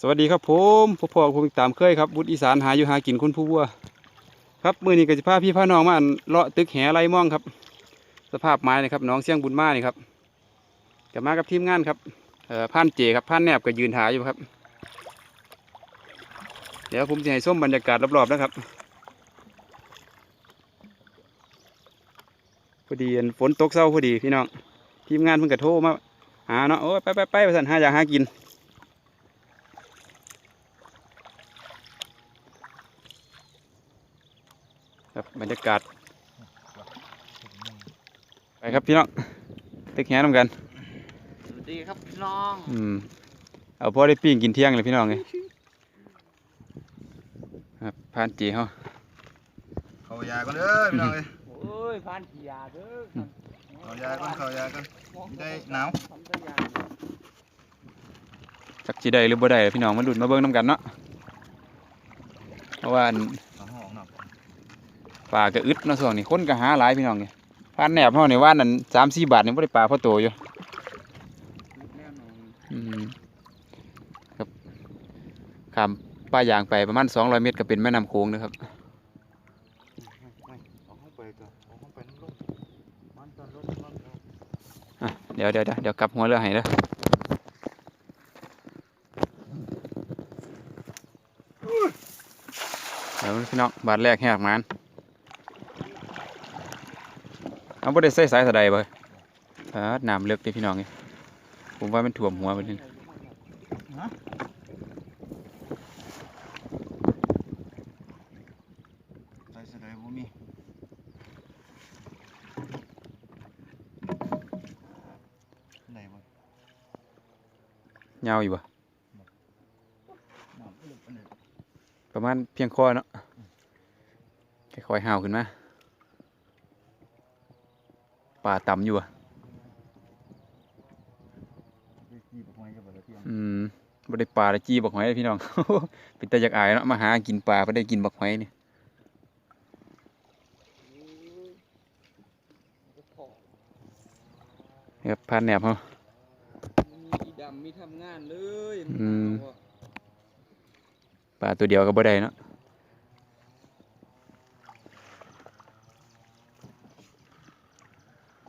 สวัสดีครับผมพ่อพ่อผมตามเคยครับบุตรอีสานหาอยู่หากินคนผู้วัว ครับมือนี้ก็จะพาพี่พาน้องมาเลาะตึกแหไรม่องครับ สภาพไม้นะครับน้องเสียงบุญมานี่ครับกับมากับทีมงานครับเอ่อผ่านเจครับผ่านแนบก็ยืนหาอยู่ครับ เดี๋ยวผมจะให้ส้มบรรยากาศรอบๆนะครับพอดีฝนตกเศร้าพอดีพี่น้องทีมงานเพิ่งกระโทรมาหาเนาะโอ้ยไปไปไปไปสั่นหาอยากหากิน ครับบรรยากาศไปครับพี่น้องตึกแหนำกันสวัสดีครับพี่น้องอืมเอาพอได้ปิ้งกินเที่ยงเลยพี่น้องเลยครับผ่านจีเขาเข้ายาก่อนเด้อพี่น้องเอ้ยโอ้ยพานขี้ยาเด้อเข้ายาก่อนเข้ายาก่อนได้หนาวทำสัญญาณจักจีได้หรือบ่ได้พี่น้องมาดุดมาเบิ่งน้ำกันเนาะเพราะว่าอันเอาห้องเนาะ ปลาก็อึดเนาะส่วงนี้คนก็หาหลายพี่น้องเนี่ผ่านแหนบเฮานี่ว่านั่นสามสี่บาทนี่บ่ได้ปลาพอโตอยู่ครับขามป้ายางไปประมาณ200เมตรก็เป็นแม่น้ำโขงนะครับเดี๋ยวเดี๋ยวเดี๋ยวเดี๋ยวกลับหัวเรือให้เด้อเดี๋ยวพี่น้องบาทแรกแหกมัน เอาบ่ได้ใส่สายสะใดบ่อ่าน้ำเลือกเด้พี่น้องนี่ผมว่ามันท่วมหัวไปนี่ใส่เสยดายบ่มีไหนบ่ยาวอยู่บ่น้ำลึกอันนี้ประมาณเพียงคอเนาะค่อยๆห่าวขึ้นมา ป่าต่ำอยู่อะได้กี่บ่ห้อยกับบ่ได้เที่ยงอืมบ่ได้ปลาได้จี้บักหอยเลยพี่น้อง เป็นตาอยากอายเนาะมาหากินปลาบ่ได้กินบักหอยนี่นี่ครับพานแหนบเขามีดำมีทำงานเลยอืมปลาตัวเดียวก็บ่ได้เนาะ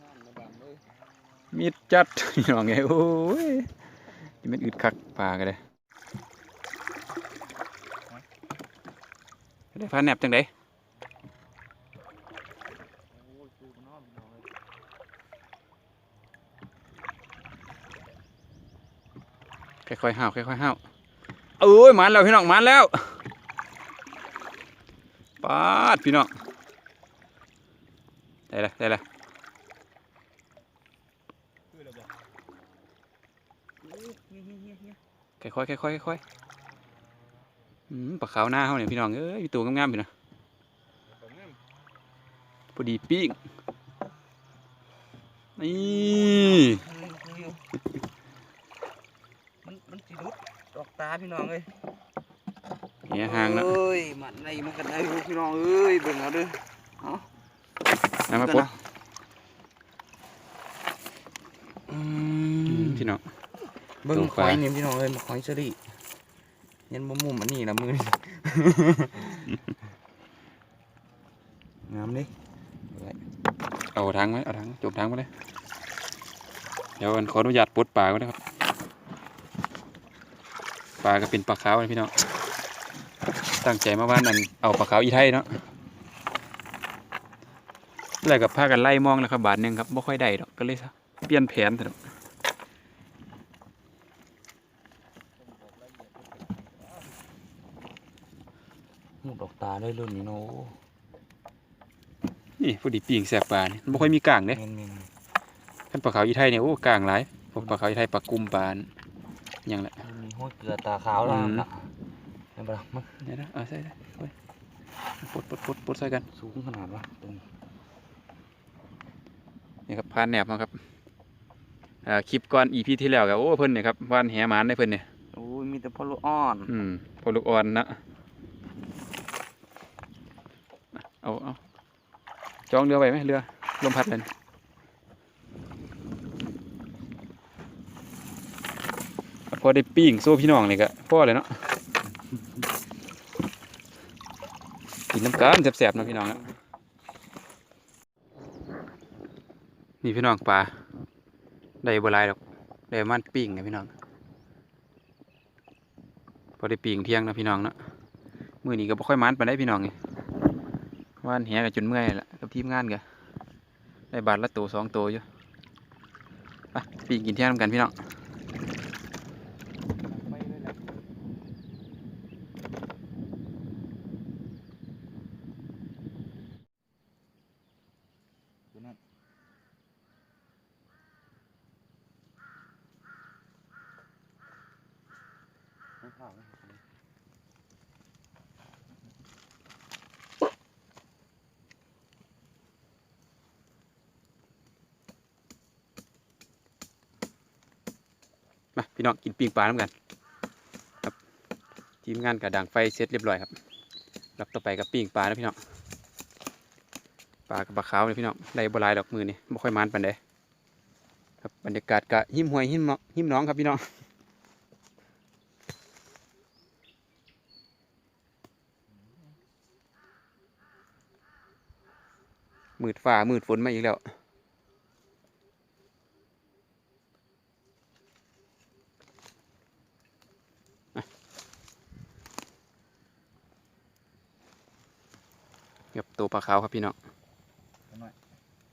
งานระบำเลย มีดจัดพี่น้องไงโอ้ยนี่มันอึดคักปลาก็ได้ได้พาแหนบจังไดโอ้ยสูบน้ำพี่น้องเลยค่อยๆห้าวค่อยๆห้าวเอ้ยมันแล้วพี่น้องมันแล้วปาดพี่น้องได้ละได้ละ ค่อยๆค่อยๆค่อยๆอืมปลาขาวหน้าเขาเนี่ยพี่น้องเอ้ยมีตัวงามๆอยู่นะพอดีปิ้งนี่มันมันสิรุดดอกตาพี่น้องเอ้ยเนี่ยห่างนะเอ้ยมันในมันกันได้พี่น้องเอ้ยเบิ่งเอาเด้อน้ำมาปดอือืมมพี่น้อง เบิ่งตัวหปลาอยนี่พี่น้องเอ้ยมาหอยเชอรี่ยันบ่มุมอันนี้นะมือนี่งามดิเอาทางไหมเอาทางจบทางมาเลยเดี๋ยวขออนุญาตปลดปลาก่อนนะครับปลาก็เป็นปลาขาวนะพี่น้องตั้งใจมาว่านนั่นเอาปลาขาวอีไทยเนาะแล้วกับพากันไล่มองแล้วครับบาทหนึงครับไม่ค่อยได้ดอกก็เลยเปลี่ยนแผนเถอะ หู ดอกตาได้รุ่นนี้เนาะนี่พอดีปีงแสบปลาเนี่ยไม่ค่อยมีกลางเด้แม่นแม่นขันปลาขาวอีไทยเนี่ยโอ้กลางหลายพวกปลาขาวอีไทยปลากุมปลาอนหยังแหละมีห้อยเกลือตาขาวแล้วอืมนะเห็นปะล่ะมันเนี่ยวนะเอาใส่ใส่ไว้ปลดปลดปลดปลดใส่กันสูงขนาดวะตรงนี้นี่ครับพานแหนบมาครับอ่าคลิปก่อนอีพีที่แล้วกับโอ้เพิ่นเนี่ยครับวานแหหมานได้เพิ่นเนี่ยโอ้ยมีแต่พอลูกอ่อน อืมพอลูกอ่อนนะ เอาเอาจองเรือไว้ไหมเรือลมพัดเลยพอได้ปิ้งโซ่พี่น้องนี่ก็พ่อเลยเนาะกินน้ำกันแสบๆนะพี่น้องนะนี่พี่น้องปลาได้บ่หลายดอกได้มันปิ้งนะพี่น้องพอได้ปิ้งเที่ยงนะพี่น้องเนาะมือนี้ก็บ่ค่อยมันปานใดพี่น้องนี่ ว่านแหกันจนเมื่อยละกับทีมงานก็ได้บาทละตัวสองตัวอยู่ไปปีกินเที่ยงกันพี่น้อง ไปเลยแหละตัวนั้นไม่เข้าไม่เข้า มาพี่น้องกินปิ้งปลาน้ำกันครับทีมงานกับดังไฟเสร็จเรียบร้อยครับรับต่อไปกับปิ้งปลานะพี่น้องปลากับปลาขาวเลยพี่น้องได้บลายดอกมือนี่ไม่ค่อยมันปานใดครับบรรยากาศกะหิมหวยหิมหิมน้องครับพี่น้องมืดฟ้ามืดฝนมาอีกแล้ว กับตัวปลาขาวครับพี่น้องตัวน้อย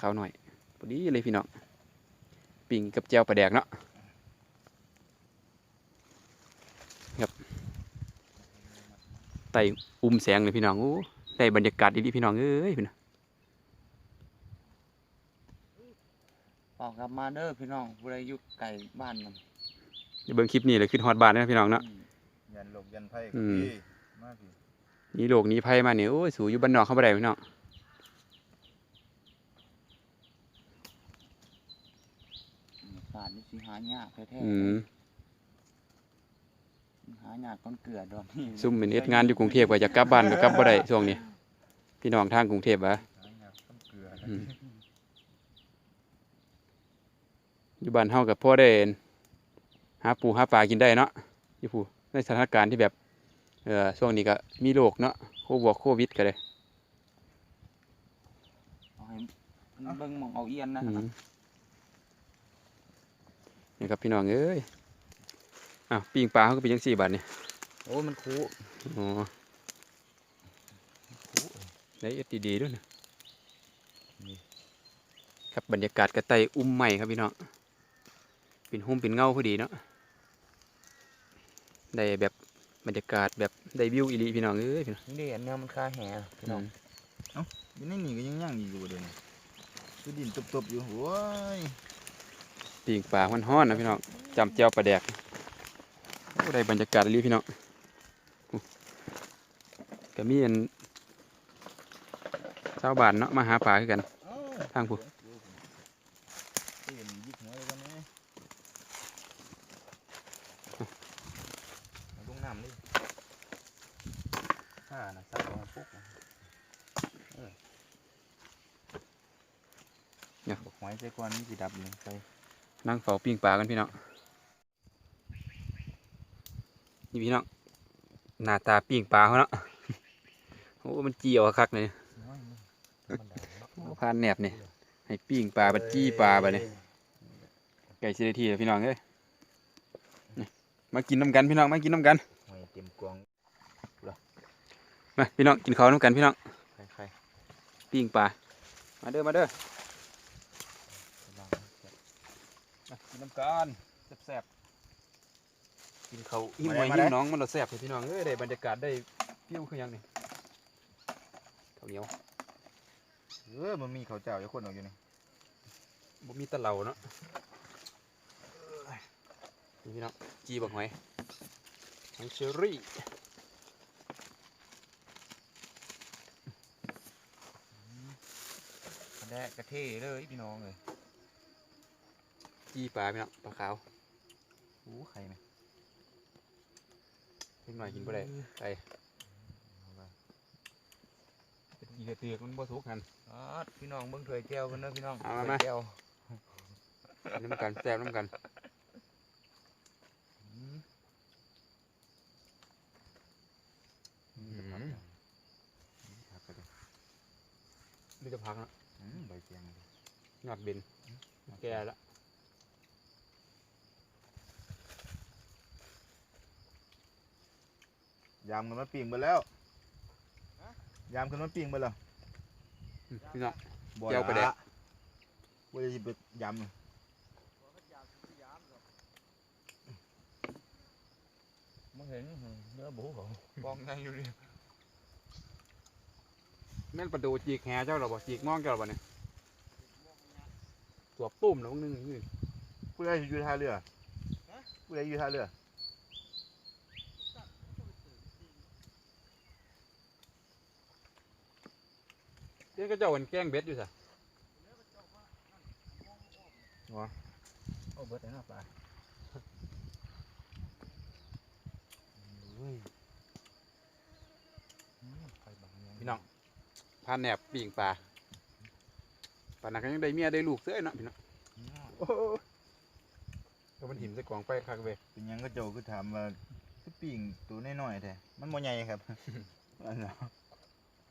ขาวหน่อยพอดีเลยพี่น้องปิ่งกับแจ่วปลาแดกเนาะครับไต่อุ้มแสงเลยพี่น้องโอ้ได้บรรยากาศดีๆพี่น้องเอ้ยพี่น้องออกกลับมาเด้อพี่น้องผู้ใดอยู่ไกลบ้านมันเดี๋ยวเบิ่งคลิปนี้เลยขึ้นฮอดบ้านนะพี่น้องเนาะยันหลกยันไพ่อืมพี่มาพี่ นี่โลกนี้ภัยมาเนี่ยโอ้ยสูอยู่บ้านนอกเข้าไปได้พี่น้องสารนี่สิหายากแท้อืมๆหายากก้อนเกลือดอกนี่ซุ่มเป็นเอ็ดงานอยู่กรุงเทพก็จะกลับบ้านก็กลับบ่ได้ช่วงนี้ พี่น้องทางกรุงเทพวะ หายหนักต้มเกลือนะอืม อยู่บ้านเฮากับพ่อได้หาปูหาปลากินได้เนาะอยู่ผู้ในสถานการณ์ที่แบบ เออช่วงนี้ก็มีโรคเนาะโควิดโควิดก็เลยเอาให้มันเบิ่งหมองเอาเอียนนะอืมนี่ครับพี่น้องเอ้ยอ้าวปิ้งปลาเขาก็เป็นจังสี่บาทนี่โอ้ยมันคูอ๋อได้เอ็ดดีๆด้วยนะครับบรรยากาศกระไตอุ้มใหม่ครับพี่น้องเป็นหุ่มเป็นเงาพอดีเนาะได้แบบ บรรยากาศแบบได้วิวอีหลีพี่น้องเอ้ยพี่น้องนี่เด่นเนี่ยมันคาแห่พี่น้องอยู่ในนี่ก็ยังย่างอยู่เดี๋ยวนี้คือดินตบๆอยู่โว้ยปีงปลามันฮ้อนๆนะพี่น้องจำเจียวปลาแดกโอ้ได้บรรยากาศอีหลีพี่น้องอู้ก็มีอันชาวบ้านเนาะมาหาปลาคือกันเอ้าทางผู้ เห็นยิกหัวเลยกันไหมเอาลงน้ำดิห้านะซักลงปุ๊บนะเออ บอกหอยใจกวนนี่สิดับเลยไปนั่งเฝ้าปิ้งปลากันพี่น้องนี่พี่น้องหน้าตาปิ้งปลาเขาเนาะโอ้มันจีเอาคักเลยน้อยนี่ธรรมดาเนาะโอ้พานแหนบนี่ให้ปิ้งปลาบัดจี้ปลาบัดนี่ไก่ชิได้ทีแล้วพี่น้องเอ้ยนี่มากินน้ำกันพี่น้องมากินน้ำกันหอยเต็มกวงมาพี่น้องกินข้าวน้ำกันพี่น้องใครปิ้งปลามาเด้อมาเด้อ ๆบ้าง มา กินน้ำกันแซ่บๆกินเขาวหิ้มมาไว้ได้มาหิ้ได้มน้องมันเราแซ่บเลยพี่น้องเอ้ยได้บรรยากาศได้เปรี้ยวคือหยังนี่ข้าวเหนียวเออมันมีข้าวเจ้าอยู่คนเอาอยู่นี่บ่มีแตะเหลาเนาะนี่พี่น้องจีบักหอยหอยเชอรี่กระแดะกระเท่เลยพี่น้องเลย จี้ปลาพี่น้องปลาขาวอู้ไข่ไหมเล็กหน่อยกินบ่ได้ไข่กินแต่เตือกมันบ่สุกหันอ๋อพี่น้องเบิ้งถวยแก้วกันนะพี่น้องเอามา ถวยแก้วน้ำกันแซ่น้ำกันอืมครับไปเลยนี่จะพักนะอืมใบเตียงเลยยอดเบนแก่ละ ยามกันมาปิ่งไปแล้วยามกันมาปิ่งไปแล้วอืมพี่น้อง บ่เจียวไปแดกว่าจะสิไปยำมึงเห็นเนื้อบูเขากองไงอยู่ดิแม่นประดูจีกแหเจ้าหรอบ่จีกมองเจ้าหรอบ่เนี่ยตัวปุ้มแล้วนึงนี่ผู้ใดอยู่ท่าเรือผู้ใดอยู่ท่าเรือ เจ้าก็เจ้าวันแกล้งเบ็ดอยู่ซะเอาเบิดเลยนะปลาเฮ้ยไฟบางยังพี่น้องพาแหนบปีงปลาปลานักก็ยังได้เมียได้ลูกเสื้อเนาะพี่น้องโอ้โหก็มันหิมใส่กล่องไปคักเว้ยเป็นหยังก็โจคือถามว่าคือปิ่งตัวน้อยๆแท้มันบ่ใหญ่ครับอันเนาะ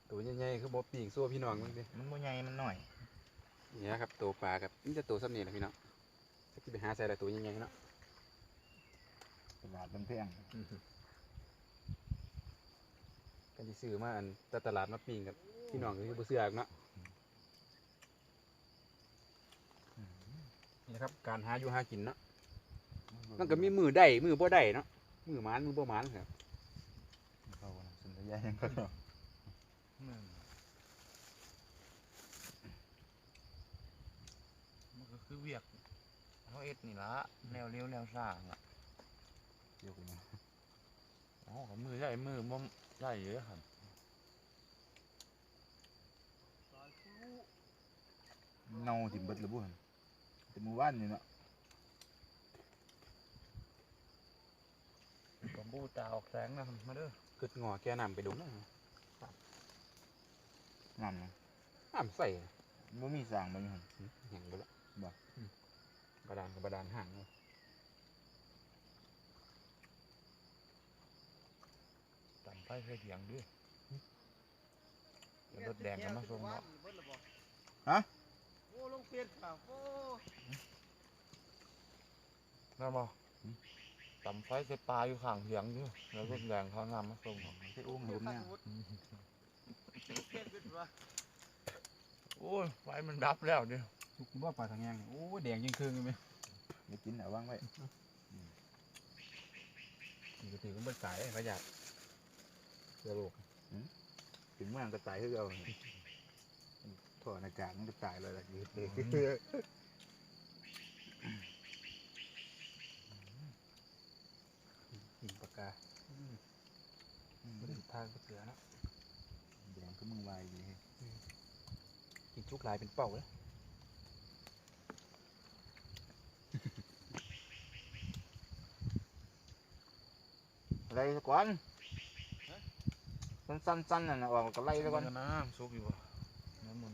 ตัวใหญ่ๆคือบ่ปีงซั่วพี่น้องมึงดิมันบ่ใหญ่มันน้อยนี่นะครับตัวปลาครับนี่จะตัวซ้ำนี่แหละพี่น้องจะไปหาใส่แต่ตัวใหญ่ๆเนาะตลาดมันแพงกันที่ซื้อมาอันแต่ตลาดมาปีงกับพี่น้องก็คือบ่เสือกเนาะนี่นะครับการหาอยู่หากินเนาะมันก็มีมือได้มือบ่ได้เนาะมือหมานมือบ่หมานครับเขาน่ะสัญญายังก็ มันก็คือเวียกเขาเอ็ดนี่ละแนวเลี้ยวแนวสร้างอะเดี๋ยวกูนะอ๋อเขามือใหญ่มือบ่ใหญ่เยอะครับเน่าถิ่มเบิดและบุหั่นแต่มื้อวานนี่เนาะผมบูตาออกแสงนะมาเด้อคืดงอแก่น้ำไปดงนะ น้ำนะน้ำใส่บ่มีสร้างบ่อยู่หั่นแห้งไปแล้วบ่อืมบาดาลกับบาดาลห่างเลยจำไฟเคยเถียงด้วยเดี๋ยวรถแดงก็มาส่งเนาะฮะโอ้ลงเปลี่ยนข่าวโอ้นั่นบ่จำไฟใส่ปลาอยู่ข้างเถียงอยู่แล้วรถแดงเขานำมาส่งใช่โอ่งให้ผมเนี่ย เปลี่ยนขึ้นวะโอ้ยไฟมันดับแล้วเนี่ยลูกว่าปลาทางแงงโอ้แดงยิ่งครึ่งเลยไหมอย่ากินเอาวางไว้นี่ก็ถือว่าเป็นสายประหยัดเสือโลกถึงเมื่อมันก็ตายคือเอาถอดอากาศมันก็ตายเลยล่ะอยู่เด้อหินปากกาไม่ได้ทางก็เสือเนาะ แดงก็มึงวายอยู่เฮ้ยกินทุกลายเป็นเป่าเลยไล่ซะก่อนสั้นๆๆนั่นน่ะออกก็ไล่ซะก่อนน้ำซุกอยู่บ่น้ำมัน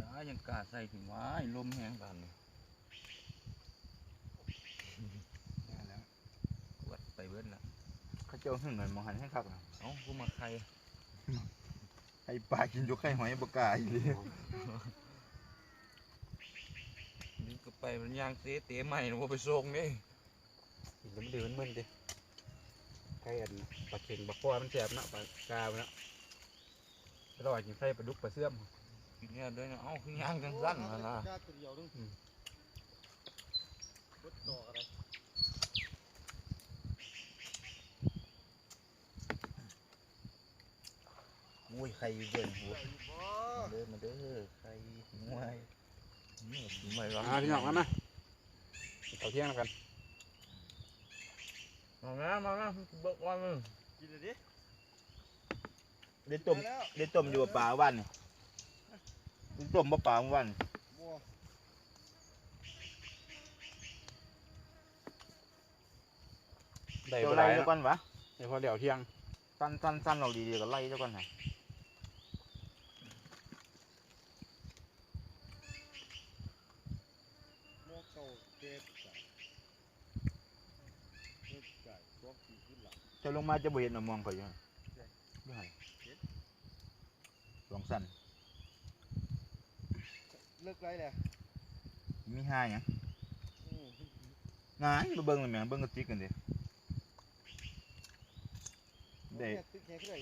น้ายังกล้าใส่ถึงไว้ลมแห้งกันนี่ได้แล้ว กวดไปเบิดละ เขาเจ้าหึ่งหน่อยมองหันให้คักน่ะเอ้ากูมาใครให้ปลากินอยู่ไข่หอยบ่กล้าอีหลีนี่ก็ไปมันย่างเตะเตะใหม่นะว่าไปส่งนี่กินแล้วมันเดือมันมึนดิไก่อันปลาเค็งปลาคอมันแสบเนาะปลากาเนาะแล้วเราอาจจะใส่ปลาดุกปลาเสื่อมกินเนี่ยเด้วยนะเอ้าคือย่างจังสั้นนะนะ ญาติตัวเดียวนึงอืมรถต่ออะไรอุ้ยไข่อยู่เบิ่นหัวใส่บ่มาเด้อมาเด้อไข่งวยนี่ไม่ร้อนอ่าพี่น้องมามาเอาเที่ยงแล้วกันมาแม่มาแม่เบิกวันมึงกินเลยดิได้ต้มแล้วได้ต้มอยู่กับปลาวันนี่ได้ต้มบ่ปลาวันบัวได้เจ้าบ่ไล่ได้ซะเนาะก่อนวะเดี๋ยวพอเดี๋ยวเที่ยงสั้นสั้นสั้นเราดีๆก็ไล่ซะก่อนน่ะ โมเก่เจ็ดสามเจ็ดจะลงมาจะบ่เห็นมะม่วงข่อยอยู่ไม่ให้ลองสั่นเลิกไรเลยมีห้าหยังงายมาเบิ่งเลยแม่เบิ่งกระติกกันดิได้ตึกแค่ขึ้นเลย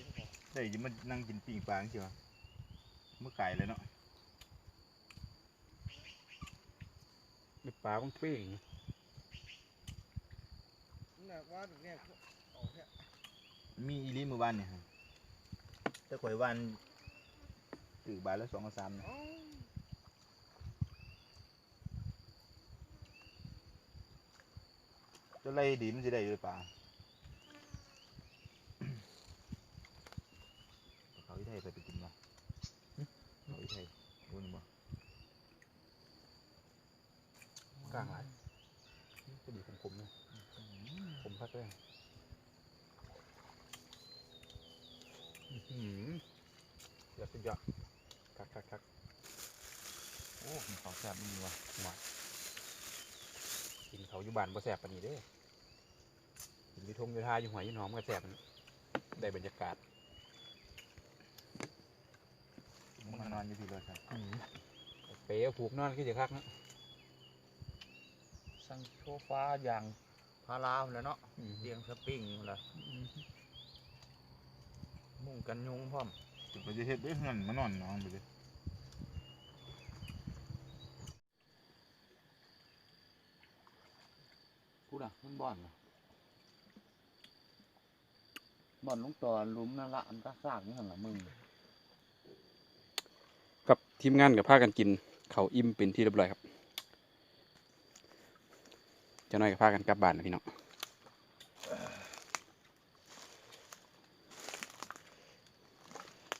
ได้จะมานั่งกินปิ้งปลาจังซี่วเมื่อไก่เลยเนาะ ป็นปลาของเป้งน่ะว่าเนี้ยเอาแค่มีอีลีมื้อวานเนี่ยฮะแต่ข่อยวันตื่นบ่ายและ2กับ3นะ เอ้าจะไล่ดีมันจะได้อยู่หรือเปล่าอีไทยไปไปกินบ่เขาอีไทยรู้นี่บ่ กลางหลายก็ดีผมๆนะผมพักเลยอื้อหือเดี๋ยวสุดยอดคักคักคักโอ้มันเขาแซ่บมันดีว่ะหวานกินเขาอยู่บ้านบ่แสบปานนี้เด้กินอยูทงอยูทาอยู่หอยอยู่หนอมก็แสบมันได้บรรยากาศมันนอนอยู่ที่รถครับเป๋ผูกนอนคือจะคักนะ สั่งโซฟาอย่างพาราพุ่นแหล้วเนาะเตียงสปริงพุ่นแหละมุ้งกันยุงพร้อมจะไปจะเฮ็ดได้เงินมานอนนอนไปเลยพูดอะมันบ่อนน่ะบ่อนลงต่อหลุมนั่นละอันก็ซากนี่หั่นละมึงกับทีมงานกับพากันกินเขาวอิ่มเป็นที่เรียบร้อยครับเจะน้อยกับพากันกลับบ้านนะพี่น้อง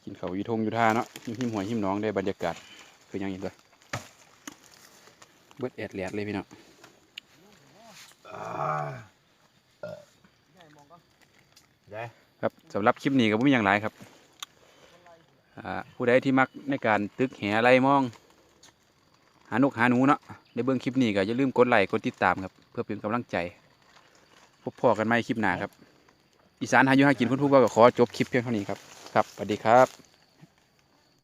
กินเขาวอยู่ทงอยู่ท่าเนาะอยู่หิมหัวยหิมหน้องได้บรรยากาศคือหยังอีกเลยเบิดแอดแหลดเลยพี่น้องใหญ่มองก็ได้ครับสำหรับคลิปนี้ก็บ่มีอย่างไรครับอ่าผู้ใดที่มักในการตึกแหไรมอง หานกหาหนูเนาะในเบื้องคลิปนี้ก็อย่าลืมกดไลค์กดติดตามครับเพื่อเป็นกำลังใจ พบพ่อกันไหมคลิปหน้าครับ อีสานหาอยู่หากินคุณผู้ว่าก็ขอจบคลิปเพียงเท่านี้ครับ ครับสวัสดีครับ